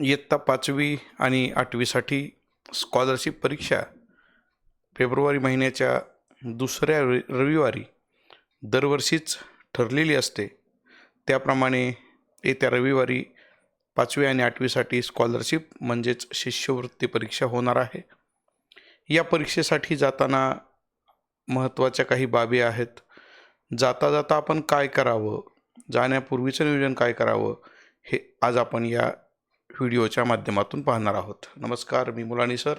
इयत्ता पाचवी आणि आठवीसाठी स्कॉलरशिप परीक्षा फेब्रुवारी महिन्याच्या दुसऱ्या र रविवारी दरवर्षीच ठरलेली असते. त्याप्रमाणे येत्या रविवारी पाचवी आणि आठवीसाठी स्कॉलरशिप म्हणजेच शिष्यवृत्ती परीक्षा होणार आहे. या परीक्षेसाठी जाताना महत्त्वाच्या काही बाबी आहेत. जाता जाता आपण काय करावं? जाण्यापूर्वीचं नियोजन काय करावं? हे आज आपण या व्हिडिओच्या माध्यमातून पाहणार आहोत. नमस्कार मी Mulani sir.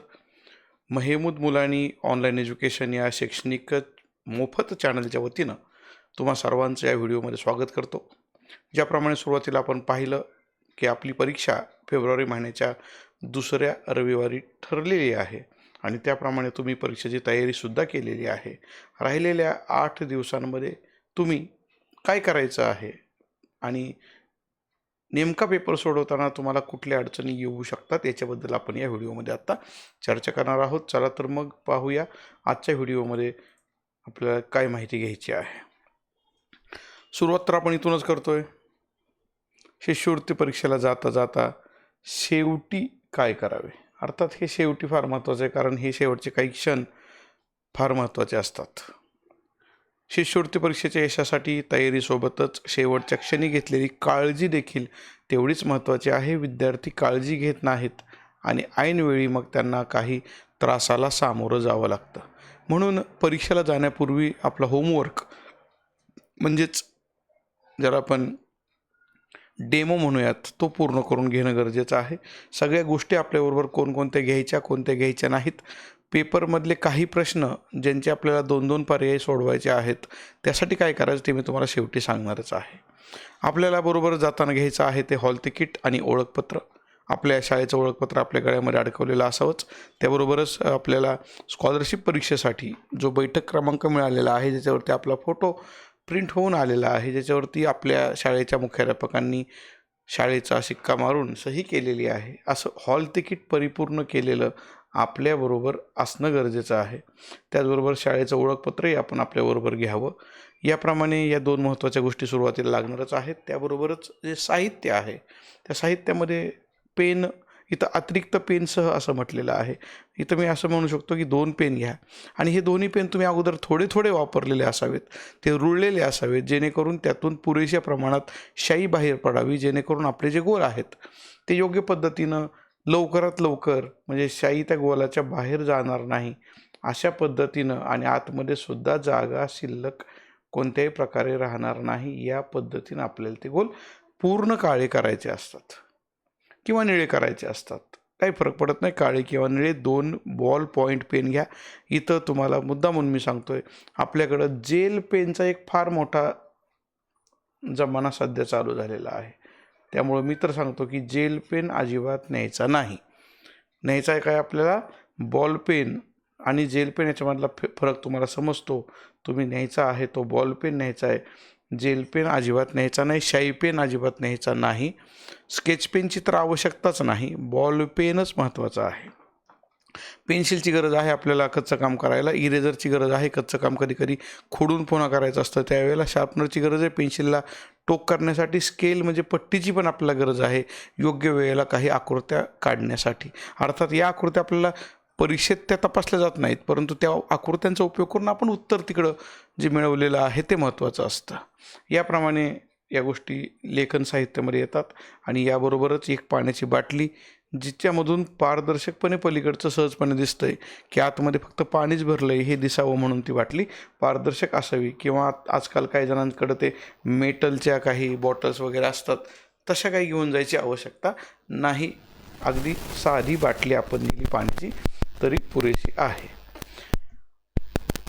Mehmood Mulani online education या शैक्षणिक मोफत चॅनलच्या वतीनं तुम्हा सर्वांचं या व्हिडिओमध्ये स्वागत करतो. ज्याप्रमाणे सुरुवातीला आपण पाहिलं की आपली परीक्षा फेब्रुवारी महिन्याच्या दुसऱ्या रविवारी ठरलेली आहे आणि त्याप्रमाणे तुम्ही परीक्षेची तयारीसुद्धा केलेली आहे. राहिलेल्या आठ दिवसांमध्ये तुम्ही काय करायचं आहे आणि नेमका पेपर सोडवताना तुम्हाला कुठल्या अडचणी येऊ शकतात याच्याबद्दल आपण या व्हिडिओमध्ये आत्ता चर्चा करणार आहोत. चला तर मग पाहूया आजच्या व्हिडिओमध्ये आपल्याला काय माहिती घ्यायची आहे. सुरुवात तर आपण इथूनच करतो आहे शिष्यवृत्ती परीक्षेला जाता जाता शेवटी काय करावे? अर्थात हे शेवटी फार महत्त्वाचं आहे कारण हे शेवटचे काही क्षण फार महत्त्वाचे असतात. शिष्यवृत्ती परीक्षेच्या यशासाठी तयारीसोबतच शेवटच्या क्षणी घेतलेली काळजी देखील तेवढीच महत्त्वाची आहे. विद्यार्थी काळजी घेत नाहीत आणि ऐनवेळी मग त्यांना काही त्रासाला सामोरं जावं लागतं. म्हणून परीक्षेला जाण्यापूर्वी आपला होमवर्क म्हणजेच जर आपण डेमो म्हणूयात तो पूर्ण करून घेणं गरजेचं आहे. सगळ्या गोष्टी आपल्याबरोबर कोणकोणत्या घ्यायच्या कोणत्या घ्यायच्या नाहीत पेपरमधले काही प्रश्न ज्यांचे आपल्याला दोन दोन पर्याय सोडवायचे आहेत त्यासाठी काय करायचं ते मी तुम्हाला शेवटी सांगणारच आहे. आपल्याला बरोबर जाताना घ्यायचं आहे ते हॉल तिकीट आणि ओळखपत्र. आपल्या शाळेचं ओळखपत्र आपल्या गळ्यामध्ये अडकवलेलं असावंच. त्याबरोबरच आपल्याला स्कॉलरशिप परीक्षेसाठी जो बैठक क्रमांक मिळालेला आहे ज्याच्यावरती आपला फोटो प्रिंट होऊन आलेला आहे ज्याच्यावरती आपल्या शाळेच्या मुख्याध्यापकांनी शाळेचा शिक्का मारून सही केलेली आहे. असं हॉल तिकीट परिपूर्ण केलेलं आपल्याबरोबर असणं गरजेचं आहे. त्याचबरोबर शाळेचं ओळखपत्रही आपण आपल्याबरोबर घ्यावं. याप्रमाणे या दोन महत्त्वाच्या गोष्टी सुरुवातीला लागणारच आहेत. त्याबरोबरच जे साहित्य आहे त्या साहित्यामध्ये पेन इथं अतिरिक्त पेनसह असं म्हटलेलं आहे. इथं मी असं म्हणू शकतो की दोन पेन घ्या. आणि हे दोन्ही पेन तुम्ही अगोदर थोडे थोडे वापरलेले असावेत. ते रुळलेले असावेत जेणेकरून त्यातून पुरेशा प्रमाणात शाई बाहेर पडावी जेणेकरून आपले जे गोल आहेत ते योग्य पद्धतीनं लवकरात लवकर म्हणजे शाई त्या गोलाच्या बाहेर जाणार नाही. अशा पद्धतीनं आणि आतमध्ये सुद्धा जागा शिल्लक कोणत्याही प्रकारे राहणार नाही या पद्धतीनं आपल्याला ते गोल पूर्ण काळे करायचे असतात किंवा निळे करायचे असतात. काही फरक पडत नाही काळे किंवा निळे. दोन बॉल पॉईंट पेन घ्या. इथं तुम्हाला मुद्दा म्हणून मी सांगतोय आपल्याकडं जेल पेनचा एक फार मोठा जमाना सध्या चालू झालेला आहे. त्यामुळं मी तर सांगतो की जेल पेन अजिबात न्यायचा नाही. न्यायचा आहे काय आपल्याला? बॉल पेन आणि जेल पेन याच्यामधला फे फरक तुम्हाला समजतो. तुम्ही न्यायचा आहे तो बॉल पेन न्यायचा आहे. जेल पेन अजिबात न्यायचा नाही शाई पेन अजिबात न्यायचा नाही. स्केच पेनची तर आवश्यकताच नाही. बॉल पेनच महत्त्वाचा आहे. पेन्सिलची गरज आहे आपल्याला कच्चं काम करायला इरेझरची गरज आहे कच्चं काम कधी कधी खोडून पुन्हा करायचं असतं. त्यावेळेला शार्पनरची गरज आहे पेन्सिलला टोक करण्यासाठी स्केल म्हणजे पट्टीची पण आपल्याला गरज आहे योग्य वेळेला काही आकृत्या काढण्यासाठी. अर्थात या आकृत्या आपल्याला परीक्षेत त्या तपासल्या जात नाहीत परंतु त्या आकृत्यांचा उपयोग करून आपण उत्तर तिकडं जे मिळवलेलं आहे ते महत्त्वाचं असतं. याप्रमाणे या गोष्टी लेखन साहित्यामध्ये येतात आणि याबरोबरच एक पाण्याची बाटली जिच्यामधून पारदर्शकपणे पलीकडचं सहजपणे दिसतं आहे की आतमध्ये फक्त पाणीच भरलं आहे हे दिसावं म्हणून ती बाटली पारदर्शक असावी किंवा आजकाल काही जणांकडं ते मेटलच्या काही बॉटल्स वगैरे असतात तशा काही घेऊन जायची आवश्यकता नाही. अगदी साधी बाटली आपण दिली पाण्याची तरी पुरेशी आहे.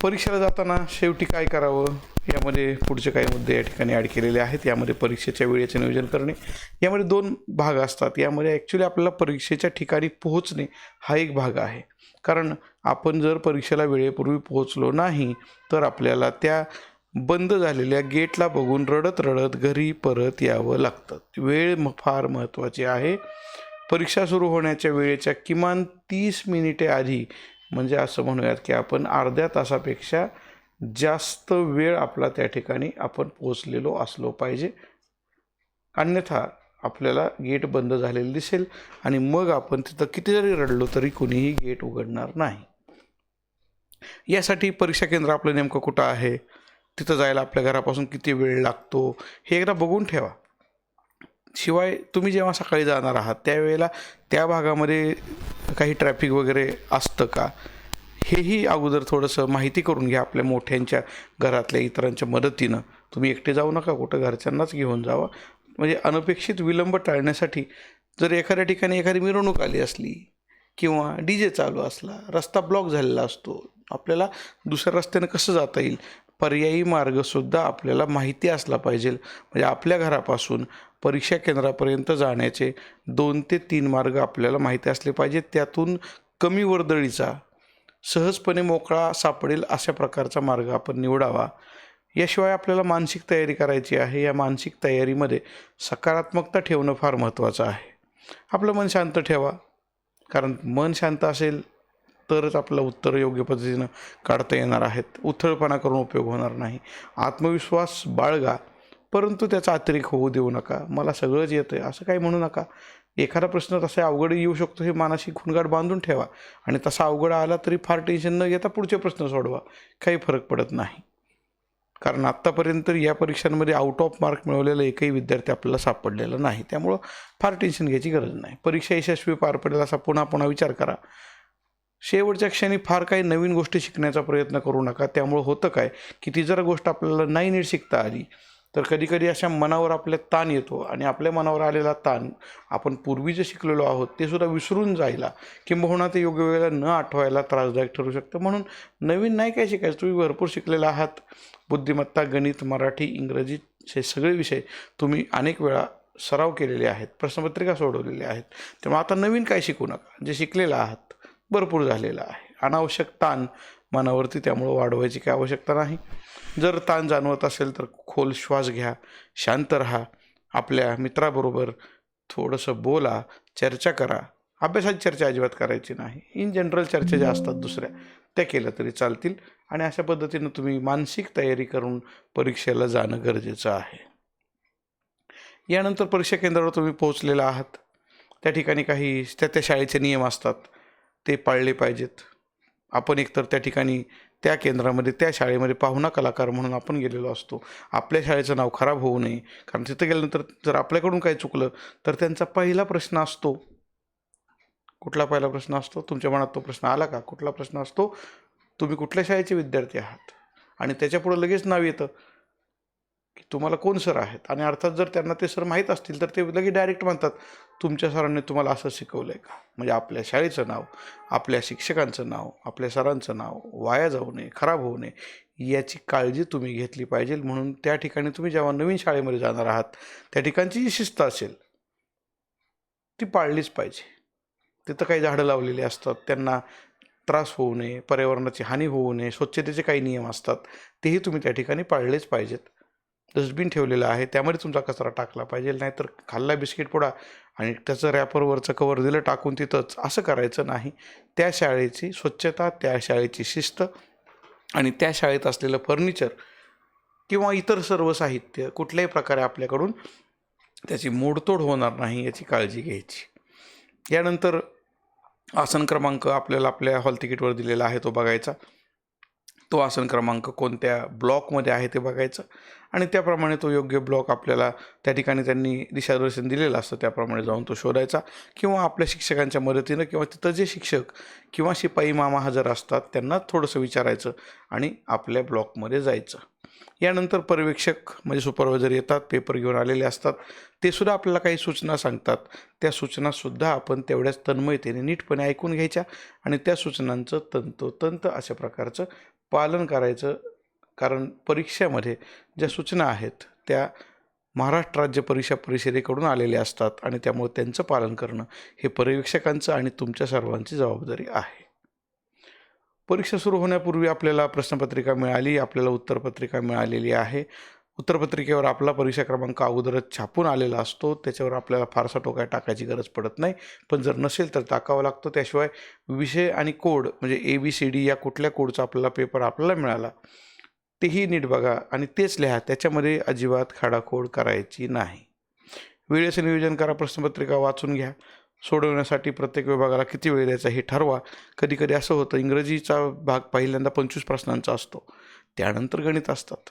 परीक्षेला जाताना शेवटी काय करावं? यामध्ये पुढचे काही मुद्दे या ठिकाणी ॲड केलेले आहेत. यामध्ये परीक्षेच्या वेळेचे नियोजन करणे. यामध्ये दोन भाग असतात. यामध्ये ॲक्च्युली आपल्याला परीक्षेच्या ठिकाणी पोहोचणे हा एक भाग आहे. कारण आपण जर परीक्षेला वेळेपूर्वी पोहोचलो नाही तर आपल्याला त्या बंद झालेल्या गेटला बघून रडत रडत घरी परत यावं लागतं. वेळ म फार महत्त्वाची आहे. परीक्षा सुरू होण्याच्या वेळेच्या किमान तीस मिनिटे आधी म्हणजे असं म्हणूयात की आपण अर्ध्या तासापेक्षा जास्त वेळ आपला त्या ठिकाणी आपण पोचलेलो असलो पाहिजे. अन्यथा आपल्याला गेट बंद झालेलं दिसेल आणि मग आपण तिथं किती जरी रडलो तरी कुणीही गेट उघडणार नाही. यासाठी परीक्षा केंद्र आपलं नेमकं कुठं आहे? तिथं जायला आपल्या घरापासून किती वेळ लागतो? हे एकदा बघून ठेवा. शिवाय तुम्ही जेव्हा सकाळी जाणार आहात त्यावेळेला त्या भागामध्ये काही ट्रॅफिक वगैरे असतं का? हेही अगोदर थोडंसं माहिती करून घ्या आपल्या मोठ्यांच्या घरातल्या इतरांच्या मदतीनं. तुम्ही एकटे जाऊ नका कुठं घरच्यांनाच घेऊन जावा. म्हणजे अनपेक्षित विलंब टाळण्यासाठी जर एखाद्या ठिकाणी एखादी मिरवणूक आली असली किंवा डी जे चालू असला रस्ता ब्लॉक झालेला असतो आपल्याला दुसऱ्या रस्त्यानं कसं जाता येईल? पर्यायी मार्गसुद्धा आपल्याला माहिती असला पाहिजे. म्हणजे आपल्या घरापासून परीक्षा केंद्रापर्यंत जाण्याचे दोन ते तीन मार्ग आपल्याला माहिती असले पाहिजेत त्यातून कमी वर्दळीचा सहजपणे मोकळा सापडेल अशा प्रकारचा मार्ग आपण निवडावा. याशिवाय आपल्याला मानसिक तयारी करायची आहे. या मानसिक तयारीमध्ये सकारात्मकता ठेवणं फार महत्त्वाचं आहे. आपलं मन शांत ठेवा. कारण मन शांत असेल तरच आपलं उत्तर योग्य पद्धतीनं काढता येणार आहेत. उथळपणा करून उपयोग होणार नाही. आत्मविश्वास बाळगा परंतु त्याचा अतिरेक होऊ देऊ नका. मला सगळंच येतं आहे असं काही म्हणू नका. एखादा प्रश्न तसा अवघड येऊ शकतो. हे मानाशी खुणगाड बांधून ठेवा. आणि तसा अवघड आला तरी फार टेन्शन न घेता पुढचे प्रश्न सोडवा. काही फरक पडत नाही. कारण आत्तापर्यंत या परीक्षांमध्ये आउट ऑफ मार्क मिळवलेला एकही विद्यार्थी आपल्याला सापडलेला नाही. त्यामुळं फार टेन्शन घ्यायची गरज नाही. परीक्षा यशस्वी पार पडेल असा पुन्हा पुन्हा विचार करा. शेवटच्या क्षणी फार काही नवीन गोष्टी शिकण्याचा प्रयत्न करू नका. त्यामुळं होतं काय? की ती जर गोष्ट आपल्याला नाही नीट शिकता आली तर कधीकधी अशा मनावर आपल्या ताण येतो आणि आपल्या मनावर आलेला ताण आपण पूर्वी जे शिकलेलो आहोत ते सुद्धा विसरून जायला किंबहुना ते योग्य वेळेला न आठवायला त्रासदायक ठरू शकतं. म्हणून नवीन नाही काय शिकायचं? तुम्ही भरपूर शिकलेला आहात. बुद्धिमत्ता गणित मराठी इंग्रजी हे सगळे विषय तुम्ही अनेक वेळा सराव केलेले आहेत प्रश्नपत्रिका सोडवलेल्या आहेत. त्यामुळे आता नवीन काय शिकू नका? जे शिकलेलं आहात भरपूर झालेलं आहे. अनावश्यक ताण मनावरती त्यामुळं वाढवायची काही आवश्यकता नाही. जर ताण जाणवत असेल तर खोल श्वास घ्या शांत राहा आपल्या मित्राबरोबर थोडंसं बोला चर्चा करा. अभ्यासात चर्चा अजिबात करायची नाही. इन जनरल चर्चा ज्या असतात दुसऱ्या त्या केल्या तरी चालतील आणि अशा पद्धतीनं तुम्ही मानसिक तयारी करून परीक्षेला जाणं गरजेचं आहे. यानंतर परीक्षा केंद्रावर तुम्ही पोहोचलेला आहात. त्या ठिकाणी काही त्या त्या शाळेचे नियम असतात. ते पाळले पाहिजेत. आपण एकतर त्या ठिकाणी त्या केंद्रामध्ये त्या शाळेमध्ये पाहुणा कलाकार म्हणून आपण गेलेलो असतो. आपल्या शाळेचं नाव खराब होऊ नये. कारण तिथं गेल्यानंतर जर आपल्याकडून काही चुकलं तर त्यांचा पहिला प्रश्न असतो. कुठला पहिला प्रश्न असतो? तुमच्या मनात तो प्रश्न आला का? कुठला प्रश्न असतो? तुम्ही कुठल्या शाळेचे विद्यार्थी आहात? आणि त्याच्यापुढं लगेच नाव येतं. की तुम्हाला कोण सर आहेत? आणि अर्थात जर त्यांना ते सर माहीत असतील तर ते लगेच डायरेक्ट म्हणतात तुमच्या सरांनी तुम्हाला असं शिकवलं आहे का? म्हणजे आपल्या शाळेचं नाव आपल्या शिक्षकांचं नाव आपल्या सरांचं नाव वाया जाऊ नये खराब होऊ नये याची काळजी तुम्ही घेतली पाहिजे. म्हणून त्या ठिकाणी तुम्ही जेव्हा नवीन शाळेमध्ये जाणार आहात त्या ठिकाणची जी शिस्त असेल ती पाळलीच पाहिजे. तिथं काही झाडं लावलेली असतात त्यांना त्रास होऊ नये पर्यावरणाची हानी होऊ नये स्वच्छतेचे काही नियम असतात तेही तुम्ही त्या ठिकाणी पाळलेच पाहिजेत. डस्टबिन ठेवलेलं आहे त्यामध्ये तुमचा कचरा टाकला पाहिजे नाहीतर खाल्ला बिस्किट पुडा आणि त्याचं रॅपरवरचं कवर दिलं टाकून तिथंच असं करायचं नाही. त्या शाळेची स्वच्छता त्या शाळेची शिस्त आणि त्या शाळेत असलेलं फर्निचर किंवा इतर सर्व साहित्य कुठल्याही प्रकारे आपल्याकडून त्याची मोडतोड होणार नाही याची काळजी घ्यायची. यानंतर आसन क्रमांक आपल्याला आपल्या हॉल तिकीटवर दिलेला आहे तो बघायचा. तो आसन क्रमांक कोणत्या ब्लॉकमध्ये आहे ते बघायचं. आणि त्याप्रमाणे तो योग्य ब्लॉक आपल्याला त्या ठिकाणी त्यांनी दिशादर्शन दिलेलं असतं. त्याप्रमाणे जाऊन तो शोधायचा. किंवा आपल्या शिक्षकांच्या मदतीनं किंवा तिथं जे शिक्षक किंवा शिपाई मामा हजर असतात त्यांना थोडंसं विचारायचं आणि आपल्या ब्लॉकमध्ये जायचं. यानंतर पर्यवेक्षक म्हणजे सुपरवायझर येतात पेपर घेऊन आलेले असतात. ते सुद्धा आपल्याला काही सूचना सांगतात. त्या सूचनासुद्धा आपण तेवढ्याच तन्मयतेने नीटपणे ऐकून घ्यायच्या आणि त्या सूचनांचं तंतोतंत अशा प्रकारचं पालन करायचं कारण परीक्षेमध्ये ज्या सूचना आहेत त्या महाराष्ट्र राज्य परीक्षा परिषदेकडून आलेल्या असतात आणि त्यामुळे त्यांचं पालन करणं हे पर्यवेक्षकांचं आणि तुमच्या सर्वांची जबाबदारी आहे. परीक्षा सुरू होण्यापूर्वी आपल्याला प्रश्नपत्रिका मिळाली आपल्याला उत्तरपत्रिका मिळालेली आहे. उत्तरपत्रिकेवर आपला परीक्षा क्रमांक अगोदरच छापून आलेला असतो त्याच्यावर आपल्याला फारसा टोकाय टाकायची गरज पडत नाही. पण जर नसेल तर टाकावा लागतो त्याशिवाय विषय आणि कोड म्हणजे ए बी सी डी या कुठल्या कोडचा आपल्याला पेपर आपल्याला मिळाला तेही नीट बघा आणि तेच लिहा. त्याच्यामध्ये अजिबात खाडाखोड करायची नाही. वेळेचं नियोजन करा प्रश्नपत्रिका वाचून घ्या. सोडवण्यासाठी प्रत्येक विभागाला किती वेळ द्यायचा हे ठरवा. कधी कधी असं होतं इंग्रजीचा भाग पहिल्यांदा पंचवीस प्रश्नांचा असतो. त्यानंतर गणित असतात.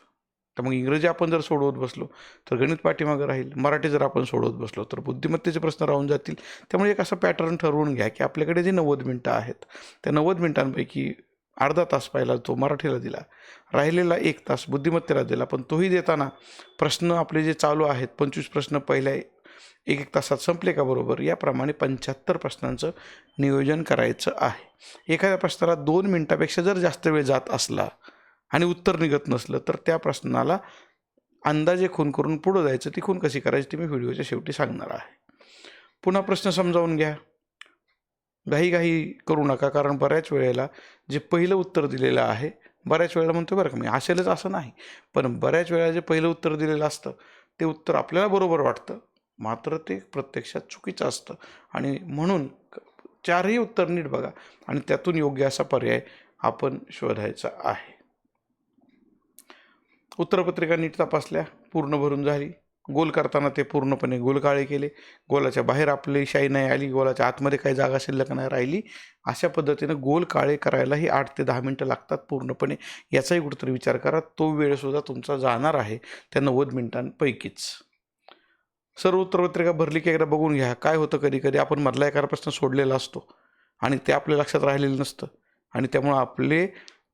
तर मग इंग्रजी आपण जर सोडवत बसलो तर गणित पाठीमागं राहील. मराठी जर आपण सोडवत बसलो तर बुद्धिमत्तेचे प्रश्न राहून जातील. त्यामुळे एक असं पॅटर्न ठरवून घ्या की आपल्याकडे जे नव्वद मिनटं आहेत त्या नव्वद मिनटांपैकी अर्धा तास पहिला तो मराठीला दिला. राहिलेला एक तास बुद्धिमत्तेला दिला पण तोही देताना प्रश्न आपले जे चालू आहेत पंचवीस प्रश्न पहिल्या एक एक तासात संपले का बरोबर? याप्रमाणे पंच्याहत्तर प्रश्नांचं नियोजन करायचं आहे. एखाद्या प्रश्नाला दोन मिनटापेक्षा जर जास्त वेळ जात असला आणि उत्तर निघत नसलं तर त्या प्रश्नाला अंदाजे खून करून पुढं जायचं ती खून कशी करायची ती मी व्हिडिओच्या शेवटी सांगणार आहे. पुन्हा प्रश्न समजावून घ्या. घाईघाई करू नका. कारण बऱ्याच वेळेला जे पहिलं उत्तर दिलेलं आहे बऱ्याच वेळेला म्हणतो बरं का मी असेलच असं नाही. पण बऱ्याच वेळेला जे पहिलं उत्तर दिलेलं असतं ते उत्तर आपल्याला बरोबर वाटतं. मात्र ते प्रत्यक्षात चुकीचं असतं. आणि म्हणून चारही उत्तर नीट बघा. आणि त्यातून योग्य असा पर्याय आपण शोधायचा आहे. उत्तरपत्रिका नीट तपासल्या पूर्ण भरून झाली. गोल करताना ते पूर्णपणे गोल काळे केले. गोलाच्या बाहेर आपली शाई नाही आली गोलाच्या आतमध्ये काही जागा शिल्लक नाही राहिली. अशा पद्धतीनं गोल काळे करायलाही आठ ते दहा मिनटं लागतात पूर्णपणे. याचाही कुठेतरी विचार करा. तो वेळसुद्धा तुमचा जाणार आहे त्या नव्वद मिनिटांपैकीच. सर्व उत्तरपत्रिका भरली की एकदा बघून घ्या. काय होतं कधी कधी आपण मधला एखादा प्रश्न सोडलेला असतो आणि ते आपल्या लक्षात राहिलेलं नसतं आणि त्यामुळं आपले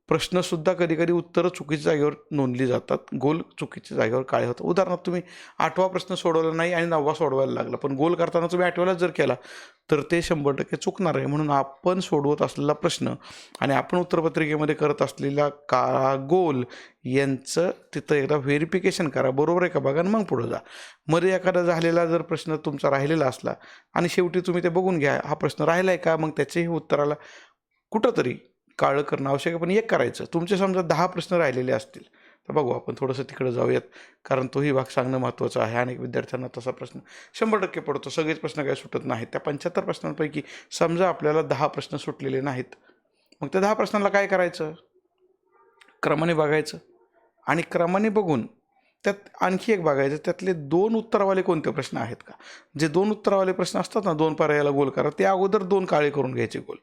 प्रश्नसुद्धा कधी कधी उत्तरं चुकीच्या जागेवर नोंदली जातात. गोल चुकीच्या जागेवर काय होतं उदाहरणार्थ तुम्ही आठवा प्रश्न सोडवला नाही आणि नववा सोडवायला लागला. पण गोल करताना तुम्ही आठव्याला जर केला तर ते शंभर टक्के चुकणार आहे. म्हणून आपण सोडवत असलेला प्रश्न आणि आपण उत्तरपत्रिकेमध्ये करत असलेला काळा गोल यांचं तिथं एकदा व्हेरिफिकेशन करा. बरोबर आहे का बघा? आणि मग पुढं जा. मध्ये एखादा झालेला जर प्रश्न तुमचा राहिलेला असला आणि शेवटी तुम्ही ते बघून घ्या. हा प्रश्न राहिला आहे का? मग त्याच्याही उत्तराला कुठंतरी काळं करणं आवश्यक आहे पण एक करायचं. तुमचे समजा दहा प्रश्न राहिलेले असतील तर बघू आपण थोडंसं तिकडं जाऊयात कारण तोही भाग सांगणं महत्त्वाचं आहे. अनेक विद्यार्थ्यांना तसा प्रश्न शंभर टक्के पडतो. सगळेच प्रश्न काही सुटत नाहीत. त्या पंच्याहत्तर प्रश्नांपैकी समजा आपल्याला दहा प्रश्न सुटलेले नाहीत मग त्या दहा प्रश्नांना काय करायचं? क्रमाने बघायचं. आणि क्रमाने बघून त्यात आणखी एक बघायचं त्यातले दोन उत्तरवाले कोणते प्रश्न आहेत का? जे दोन उत्तरवाले प्रश्न असतात ना दोन पर्यायाला गोल करा ते अगोदर दोन काळे करून घ्यायचे गोल.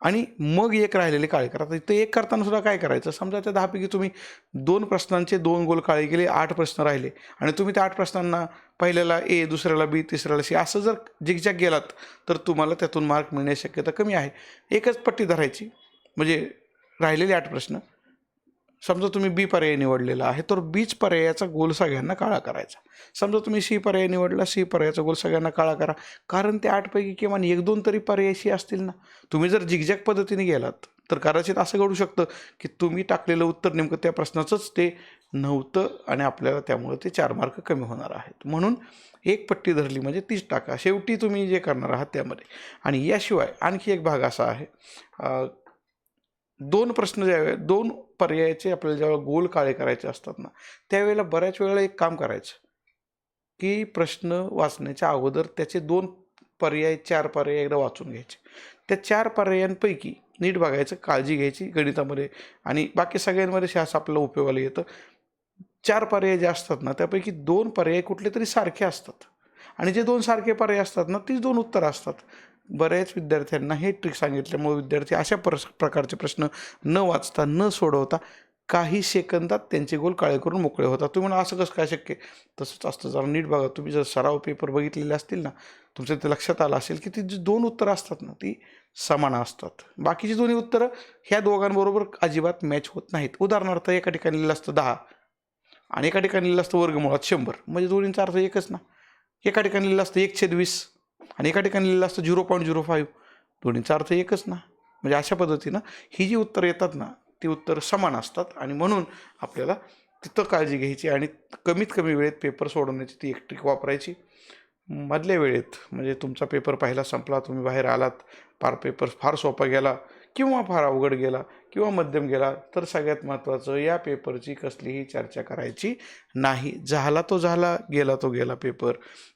आणि मग एक राहिलेले काळे करा. तर एक करताना सुद्धा काय करायचं? समजा त्या दहापैकी तुम्ही दोन प्रश्नांचे दोन गोल काळे केले आठ प्रश्न राहिले. आणि तुम्ही त्या आठ प्रश्नांना पहिल्याला ए दुसऱ्याला बी तिसऱ्याला सी असं जर जिगजॅग गेलात तर तुम्हाला त्यातून मार्क मिळण्याची शक्यता कमी आहे. एकच पट्टी धरायची. म्हणजे राहिलेले आठ प्रश्न. समजा तुम्ही बी पर्याय निवडलेला आहे तर बीच पर्यायाचा गोल सगळ्यांना काळा करायचा. समजा तुम्ही सी पर्याय निवडला सी पर्यायाचा गोल सगळ्यांना काळा करा. कारण ते आठपैकी किमान एक दोन तरी पर्याय सी असतील ना. तुम्ही जर झिगझॅग पद्धतीने गेलात तर कदाचित असं घडू शकतं की तुम्ही टाकलेलं उत्तर नेमकं त्या प्रश्नाचंच ते नव्हतं आणि आपल्याला त्यामुळं ते चार मार्क कमी होणार आहेत. म्हणून एक पट्टी धरली म्हणजे तीच टाका. शेवटी तुम्ही जे करणार आहात त्यामध्ये. आणि याशिवाय आणखी एक भाग असा आहे. दोन प्रश्न ज्यावेळे दोन पर्यायाचे आपल्याला जेव्हा गोल काळे करायचे असतात ना त्यावेळेला बऱ्याच वेळेला एक काम करायचं. की प्रश्न वाचण्याच्या अगोदर त्याचे दोन पर्याय चार पर्याय एकदा वाचून घ्यायचे. त्या चार पर्यायांपैकी नीट बघायचं काळजी घ्यायची गणितामध्ये आणि बाकी सगळ्यांमध्ये शास आपल्याला उपयोगाला येतं. चार पर्याय जे असतात ना त्यापैकी दोन पर्याय कुठले तरी सारखे असतात. आणि जे दोन सारखे पर्याय असतात ना तीच दोन उत्तरं असतात. बऱ्याच विद्यार्थ्यांना हे ट्रिक सांगितल्यामुळे विद्यार्थी अशा पर प्रकारचे प्रश्न न वाचता न सोडवता काही सेकंदात त्यांचे गोल काळे करून मोकळे होतात. तुम्ही म्हणा असं कसं काय शक्य तसंच असतं. जरा नीट बघा. तुम्ही जर सराव पेपर बघितलेले असतील ना तुमचं ते लक्षात आलं असेल की ती जी दोन उत्तरं असतात ना ती समान असतात. बाकीची दोन्ही उत्तरं ह्या दोघांबरोबर अजिबात मॅच होत नाहीत. उदाहरणार्थ एका ठिकाणी लिहिलं असतं दहा आणि एका ठिकाणी लिहिलं असतं वर्गमुळात शंभर. म्हणजे दोन्हींचा अर्थ एकच ना. एका ठिकाणी लिहिलं असतं एक छेद वीस. आणि एका ठिकाणी लिहिलं असतं झिरो पॉईंट झिरो फाईव्ह. दोन्हीचा अर्थ एकच ना. म्हणजे अशा पद्धतीनं ही जी उत्तरं येतात ना ती उत्तरं समान असतात आणि म्हणून आपल्याला तिथं काळजी घ्यायची आणि कमीत कमी वेळेत पेपर सोडवण्याची ती एक ट्रिक वापरायची. मधल्या वेळेत म्हणजे तुमचा पेपर पहिला संपला तुम्ही बाहेर आलात फार पेपर फार सोपा गेला किंवा फार अवघड गेला किंवा मध्यम गेला तर सगळ्यात महत्त्वाचं या पेपरची कसलीही चर्चा करायची नाही. झाला तो झाला गेला तो गेला पेपर.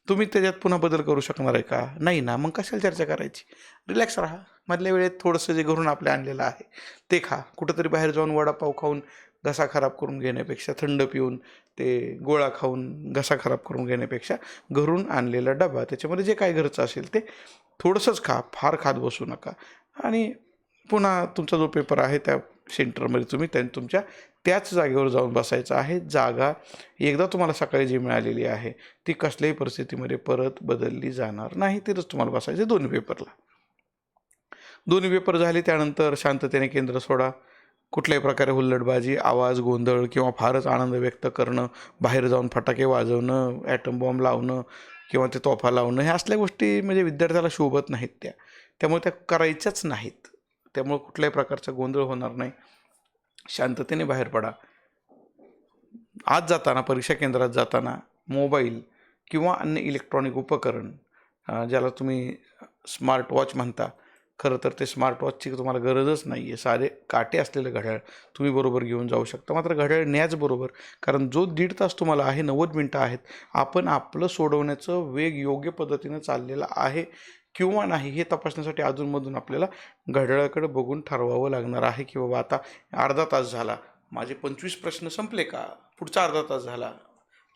तुम्ही त्याच्यात पुन्हा बदल करू शकणार आहे का? नाही ना. मग कशाला चर्चा करायची? रिलॅक्स राहा. मधल्या वेळेत थोडंसं जे घरून आपल्या आणलेलं आहे ते खा. कुठंतरी बाहेर जाऊन वडापाव खाऊन घसा खराब करून घेण्यापेक्षा थंड पिऊन ते गोळा खाऊन घसा खराब करून घेण्यापेक्षा घरून आणलेला डबा त्याच्यामध्ये जे काय घरचं असेल ते थोडंसंच खा. फार खात बसू नका. आणि पुन्हा तुमचा जो पेपर आहे त्या सेंटरमध्ये तुम्ही त्यांनी तुमच्या त्याच जागेवर जाऊन बसायचं आहे. जागा एकदा तुम्हाला सकाळी जी मिळालेली आहे ती कसल्याही परिस्थितीमध्ये परत बदलली जाणार नाही तिथंच तुम्हाला बसायचं दोन्ही पेपरला. दोन्ही पेपर झाले त्यानंतर शांततेने केंद्र सोडा. कुठल्याही प्रकारे हुल्लडबाजी आवाज गोंधळ किंवा फारच आनंद व्यक्त करणं बाहेर जाऊन फटाके वाजवणं ॲटम बॉम्ब लावणं किंवा ते तोफा लावणं ह्या असल्या गोष्टी म्हणजे विद्यार्थ्याला शोभत नाहीत त्या. त्यामुळे त्या करायच्याच नाहीत. त्यामुळं कुठल्याही प्रकारचा गोंधळ होणार नाही. शांततेने बाहेर पडा. आज जाताना परीक्षा केंद्रात जाताना मोबाईल किंवा अन्य इलेक्ट्रॉनिक उपकरण ज्याला तुम्ही स्मार्ट वॉच म्हणता खरं तर ते स्मार्ट वॉचची तुम्हाला गरजच नाही आहे साधे काटे असलेलं घड्याळ तुम्ही बरोबर घेऊन जाऊ शकता. मात्र घड्याळ न्याच बरोबर कारण जो दीड तास तुम्हाला आहे नव्वद मिनटं आहेत आपण आपलं सोडवण्याचं वेग योग्य पद्धतीनं चाललेला आहे. किंवा नाही हे तपासण्यासाठी अजूनमधून आपल्याला घड्याळाकडे बघून ठरवावं लागणार आहे की बाबा आता अर्धा तास झाला माझे पंचवीस प्रश्न संपले का? पुढचा अर्धा तास झाला.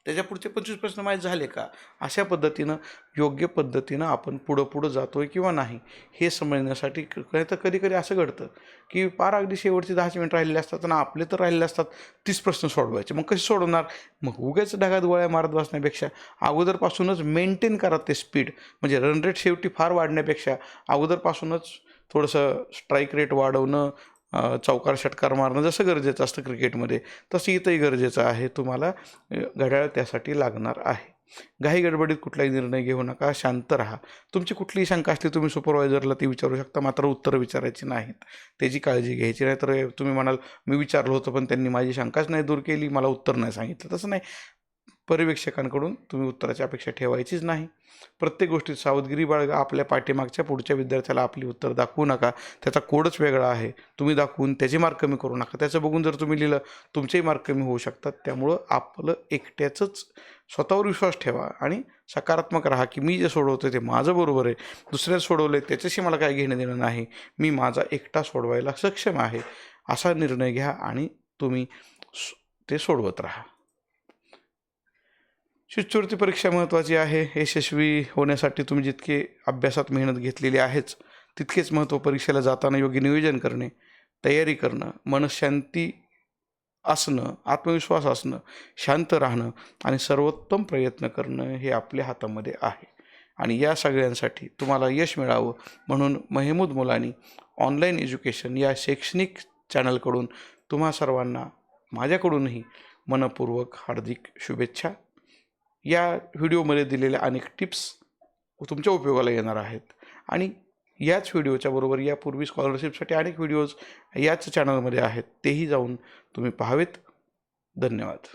त्याच्या पुढचे पंचवीस प्रश्न माहीत झाले का? अशा पद्धतीनं योग्य पद्धतीनं आपण पुढं पुढं जातो आहे किंवा नाही हे समजण्यासाठी नाही तर कधी कधी असं घडतं की पार अगदी शेवटचे दहाच मिनिट राहिलेले असतात आणि आपले तर राहिलेले असतात तीस प्रश्न सोडवायचे. मग कसे सोडवणार? मग उगाच ढगात गोळ्या मारत बसण्यापेक्षा अगोदरपासूनच मेंटेन करा ते स्पीड म्हणजे रन रेट शेवटी फार वाढण्यापेक्षा अगोदरपासूनच थोडंसं स्ट्राईक रेट वाढवणं चौकार षटकार मारणं जसं गरजेचं असतं क्रिकेटमध्ये तसं इथंही गरजेचं आहे. तुम्हाला घड्याळ त्यासाठी लागणार आहे. घाई गडबडीत कुठलाही निर्णय घेऊ नका शांत राहा. तुमची कुठलीही शंका असली तुम्ही सुपरवायझरला ती विचारू शकता मात्र उत्तरं विचारायची नाहीत. त्याची काळजी घ्यायची नाही. तर तुम्ही म्हणाल मी विचारलं होतं पण त्यांनी माझी शंकाच नाही दूर केली मला उत्तर नाही सांगितलं. तसं नाही. पर्यवेक्षकांकडून तुम्ही उत्तराची अपेक्षा ठेवायचीच नाही. प्रत्येक गोष्टीत सावधगिरी बाळगा. आपल्या पाठीमागच्या पुढच्या विद्यार्थ्याला आपली उत्तर दाखवू नका. त्याचा कोडच वेगळा आहे. तुम्ही दाखवून त्याचे मार्क कमी करू नका. त्याचं बघून जर तुम्ही लिहिलं तुमचेही मार्क कमी होऊ शकतात. त्यामुळं आपलं एकट्याचंच स्वतःवर विश्वास ठेवा आणि सकारात्मक राहा की मी जे सोडवतो ते माझं बरोबर आहे. दुसऱ्या सोडवलं आहे त्याच्याशी मला काय घेणं देणं नाही. मी माझा एकटा सोडवायला सक्षम आहे. असा निर्णय घ्या आणि तुम्ही ते सोडवत राहा. शिष्यवृत्ती परीक्षा महत्त्वाची आहे. यशस्वी होण्यासाठी तुम्ही जितके अभ्यासात मेहनत घेतलेली आहेच तितकेच महत्त्व परीक्षेला जाताना योग्य नियोजन करणे तयारी करणं मनशांती असणं आत्मविश्वास असणं शांत राहणं आणि सर्वोत्तम प्रयत्न करणं हे आपल्या हातामध्ये आहे. आणि या सगळ्यांसाठी तुम्हाला यश मिळावं म्हणून महमूद मुलानी ऑनलाईन एज्युकेशन या शैक्षणिक चॅनलकडून तुम्हा सर्वांना माझ्याकडूनही मनपूर्वक हार्दिक शुभेच्छा. या व्हिडिओमध्ये दिलेल्या अनेक टिप्स तुमच्या उपयोगाला येणार आहेत. आणि याच व्हिडिओच्या बरोबर यापूर्वी स्कॉलरशिपसाठी अनेक व्हिडिओज याच चॅनलमध्ये आहेत. तेही जाऊन तुम्ही पाहावेत. धन्यवाद.